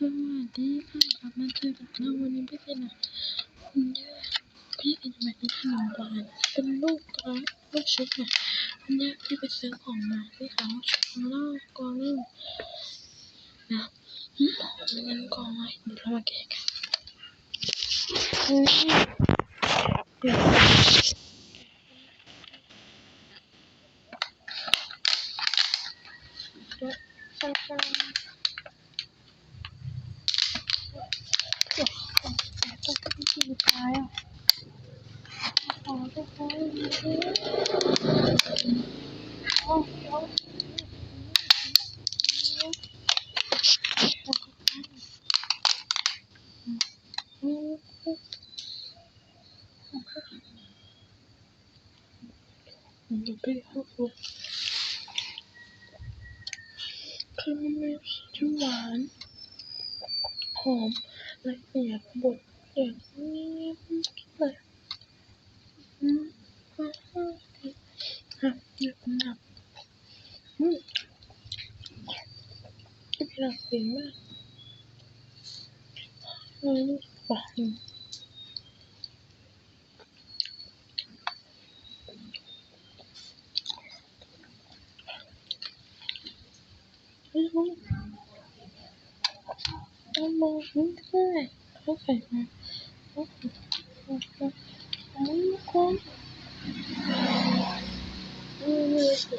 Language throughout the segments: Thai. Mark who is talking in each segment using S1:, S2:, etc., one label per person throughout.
S1: สวัสดีค่ะกลับมาเจอกับเราวันนี้พี่เจนนะคุณย่าพี่เจนมากินขนมหวานเป็นลูกกระลูกชุบนะคุณย่าพี่ไปซื้อของมาพี่ขาชุบของเรากองนึงนะอืมงั้นกองไว้เดี๋ยวเรามาแกะกันอืมเดี๋ยวเดี๋ยวสั้นๆ ต้องเป็นสีฟ้าอะ ขอจะขอโอ้โหมันจะเป็นข้าวโพดคือมันมีที่หวานหอมละเอียดบดอย่างนี้เลย Cái là tiếng mà Rồi, bỏ hình Em mơ những thứ này Có phải là Có ข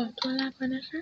S1: อตัวลาไปนะคะ